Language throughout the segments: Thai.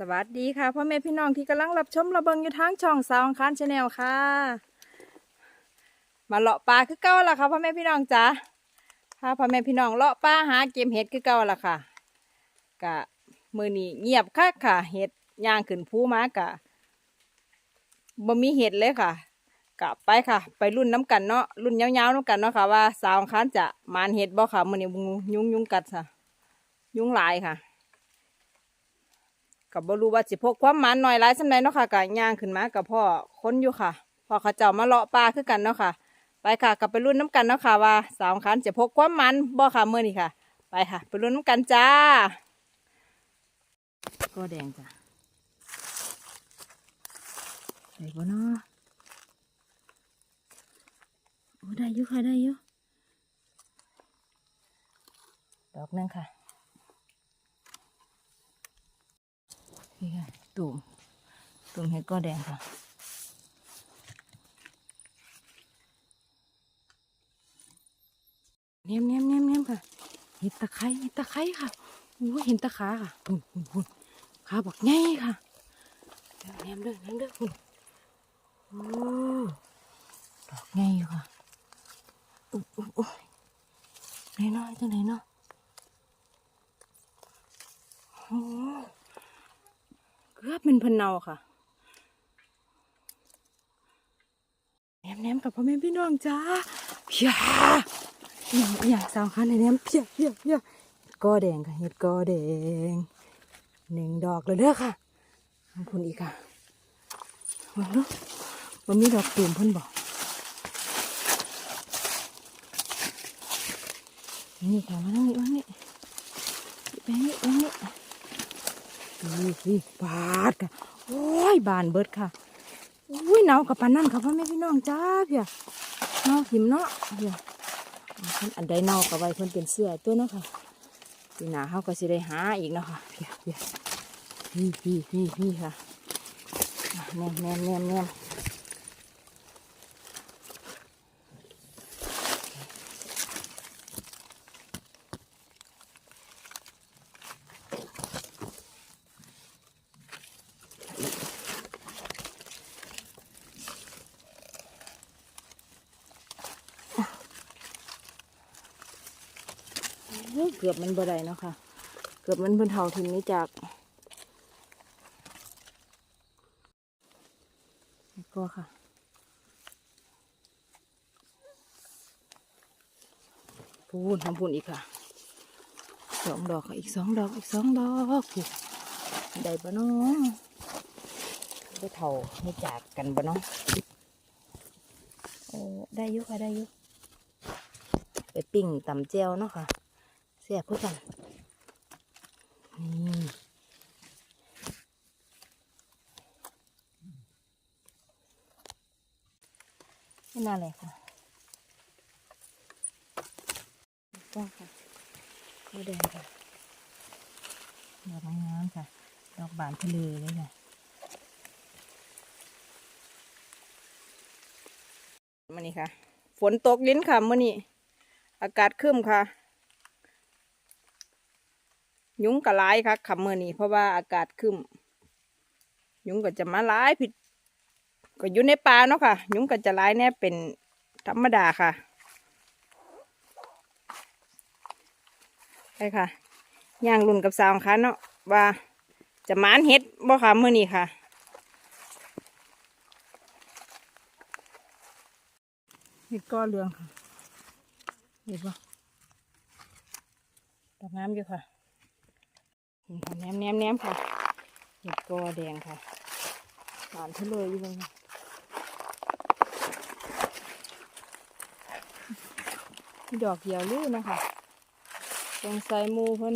สวัสดีค่ะพ่อแม่พี่น้องที่กำลังรับชมระเบิงอยู่ทางช่องสาวอังคารชาแนลค่ะ มาเลาะปลาคือเก่าล่ะค่ะพ่อแม่พี่น้องจ๋าพาพ่อแม่พี่น้องเลาะปลาหาเก็บเห็ดคือเก่าล่ะค่ะกะมือนี้เงียบคักค่ะ เห็ดย่างขึ้นภูมากะบ่มีเห็ดเลยค่ะกะไปค่ะ ไปรุ่นน้ำกันเนาะรุ่นยาวๆน้ำกันเนาะค่ะว่าสาวอังคารจะมานเห็ดบ่ค่ะมือนี้ยุงยุงกัดค่ะ ยุงลายค่ะ กับบรู้ว่าสิพกความหมันหน่อยหลายสำใดเนาะค่ะกะย่างขึ้นมากับพ่อคนอยู่ค่ะพ่อเขาเจ้ามาเลาะปลาคือกันเนาะค่ะ ไปค่ะกลับไปรุ่นน้ำกันเนาะค่ะว่าสามคันจะพกความหมันบ่ค่ะเมื่อนี้ค่ะ ไปค่ะ ไปรุ่นน้ำกันจ้า ก็แดงจ้ะได้บ่เนาะโอ้ได้อยู่ค่ะได้อยู่ดอกหนึงค่ะ นี่ค่ะตุ่มตุ่มเห็ดก็แดงค่ะเนี้ยมเนี้ยมเนี้ยมเนี้ยมค่ะเห็ดตะไคร้เห็ดตะไคร้ค่ะโอ้เห็นตะขาค่ะหุ่นหุ่นหุ่นขาบักใหญ่ค่ะเนี้ยมเด้อเนียมเด้อหุ่นโอ้ดอกใหญ่อยู่ค่ะอุ๊ยอุ๊ยอุ๊ยไหนเนาะจังไหนเนาะโอ้ เกือบเป็นพันเนาค่ะแหนมแหนมกับพ่อแม่พี่น้องจ้าเพียอย่างอย่างสามคันในแหนมเพียเพียเพียก็แดงค่ะเห็ดก็แดงหนึ่งดอกเลยเด้อค่ะขอบคุณอีกค่ะมาลูกวันนี้ดอกตูมพิ่นบอกนี่ค่ะมาตรงนี้วันนี้ไปนี่ไปนี่ นี่บาดค่ะโอ้ยบานเบิดค่ะอุ้ยหนาวกับปานนั่นค่ะพ่อแม่พี่น้องจ้าเพียเนาหิมเนาะเพียเพิ่นอันใดเนากับไว้เพิ่นเป็นเสื้อตัวเนาะค่ะปีหน้าเขาก็สิได้หาอีกเนาะค่ะเพียเพียพี่พี่พี่พี่ค่ะอะแนมแนมแนมแนม เกือบมันบ่ได้เนาะค่ะ เกือบมันเพิ่นเท่าทิมนี้จากก็ค่ะพูนทำพูนอีกค่ะสองดอกอีกสองดอกอีกสองดอกได้ปะเนาะได้เท่าไม่จากกันปะเนาะโอ้ได้ยุค่ะได้ยุไปปิ้งตำเจียวเนาะค่ะ เสียบเพื่อกันนี่ไม่น่าเลยค่ะก็ค่ะก็แดงค่ะดอกงามค่ะ ดอกบานทะเลเลยค่ะมานี่ค่ะ ฝนตกลิ้นค่ะมื่อนี้ อากาศครึ้มค่ะ ยุงก็ร้ายค่ะขับมื่อนี้เพราะว่าอากาศครึ้มยุงก็จะมาร้ายผิดก็อยู่ในป่าเนาะค่ะ ยุงก็จะร้ายแน่เป็นธรรมดาค่ะไปค่ะย่างรุ่นกับสาวค่ะเนาะว่าจะมานเฮ็ดบ่ค่ะมื่อนี้ค่ะเฮ็ดก้อนเรืองค่ะเห็นปะดอกน้ำอยู่ค่ะ นี่ค่ะแนมแนมแนมค่ะเห็ดกอแดงค่ะหวานทะเลอยู่เลยดอกเดียวลื้อนะคะตรงใส่มูเพิ่น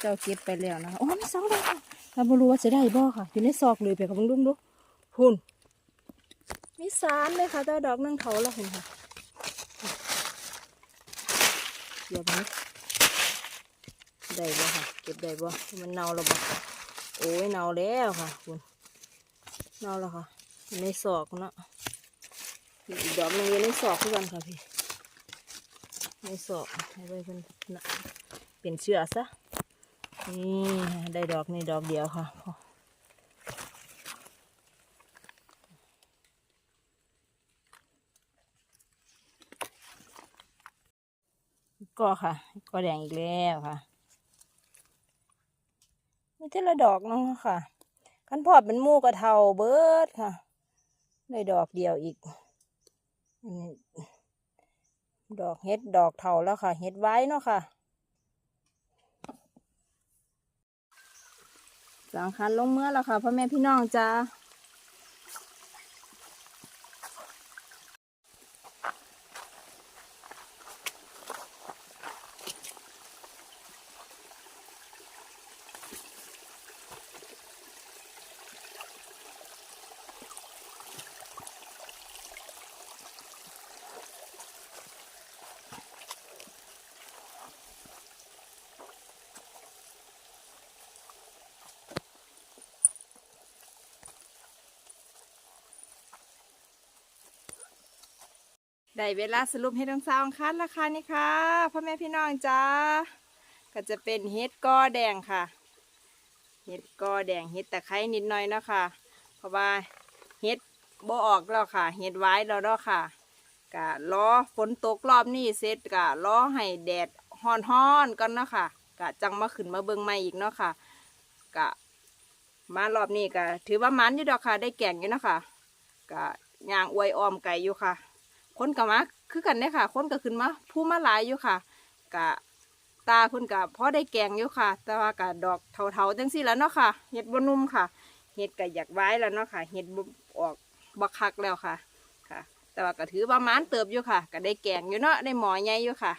เจ้าเก็บไปแล้วนะคะโอ้มีสองดอกค่ะเราไม่รู้ว่าจะได้บ่ค่ะ อยู่ในซอกเลยไปค่ะเบังดุ้งดูพุ่นมีสามเลยค่ะแต่ว่าดอกหนึงเขาแล้วเห็นค่ะเดี๋ยวนี้ ได้บ่ค่ะ เก็บได้บ่มันเน่าแล้วบ่โอ้ยเน่าแล้วค่ะคุณเน่าแล้วค่ะอยู่ในศอกเนาะอีกดอกหนึงอยู่ในศอกคือกันค่ะพี่ในศอกให้ไว้เป็นนะเป็นเชื้อซะนี่ได้ดอกนี่ดอกเดียวค่ะพอก็ค่ะ ก็แดงอีกแล้วค่ะ เท่าละดอกน้องค่ะคันพอดเป็นมูกระเทาเบิดค่ะ ได้ดอกเดียวอีกดอกเฮ็ดดอกเทาแล้วค่ะ เฮ็ดไว้เนาะค่ะ สังคันลงเมื่อแล้วค่ะพ่อแม่พี่น้องจ้า ได้เวลาสรุปเฮ็ดทั้งสองคันราคานี่ค่ะพ่อแม่พี่น้องจ้าก็จะเป็นเฮ็ดกอแดงค่ะเฮ็ดกอแดงเฮ็ดตะไคร้นิดหน่อยเนาะค่ะ เพราะว่าเฮ็ดบ่ออกแล้วค่ะเฮ็ดไว้แล้วเนาะค่ะกะล้อฝนตกรอบนี้เสร็จกะล้อให้แดดฮ้อนๆก่อนเนาะค่ะกะจังมาขึ้นมาเบิ่งใหม่อีกเนาะค่ะกะมารอบนี้กะถือว่ามันอยู่ดอกค่ะ ได้แก่งอยู่เนาะค่ะกะย่างอวยออมไก่อยู่ค่ะ คนกับมาคือกันเนี่ยค่ะ คนก็ขึ้นมาผู้มาหลายอยู่ค่ะกะตาเพิ่นกะพอได้แกงอยู่ค่ะ แต่ว่ากะดอกเทาๆจังซี่แล้วเนาะค่ะเห็ดบนุ่มค่ะเห็ดกะอยากไว้แล้วเนาะค่ะเห็ดออกบักคักแล้วค่ะค่ะ แต่ว่ากะถือประมาณเติบอยู่ค่ะกะได้แกงอยู่เนาะได้หมอใหญ่อยู่ค่ะ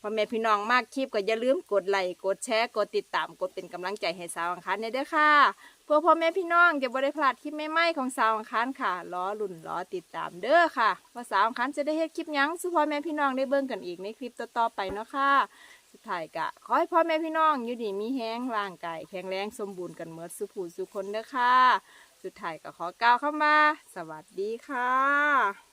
พ่อแม่พี่น้องมากคลิปก็อย่าลืมกดไลค์กดแชร์กดติดตามกดเป็นกำลังใจให้สาวอังคารเนี่ยเด้อค่ะ เพื่อพ่อแม่พี่น้องจะบ่ได้พลาดคลิปใหม่ๆของสาวอังคารค่ะล้อลุ่นล้อติดตามเด้อค่ะว่าสาวอังคารจะได้เฮ็ดคลิปหยังสู่พ่อแม่พี่น้องได้เบิ่งกันอีกในคลิปต่อๆไปเนาะค่ะสุดท้ายกะขอให้พ่อแม่พี่น้องอยู่ดีมีแห้งร่างกายแข็งแรงสมบูรณ์กันเมื่อสุผู้สุคนเด้อค่ะ สุดท้ายก็ขอกล่าวเข้ามา สวัสดีค่ะ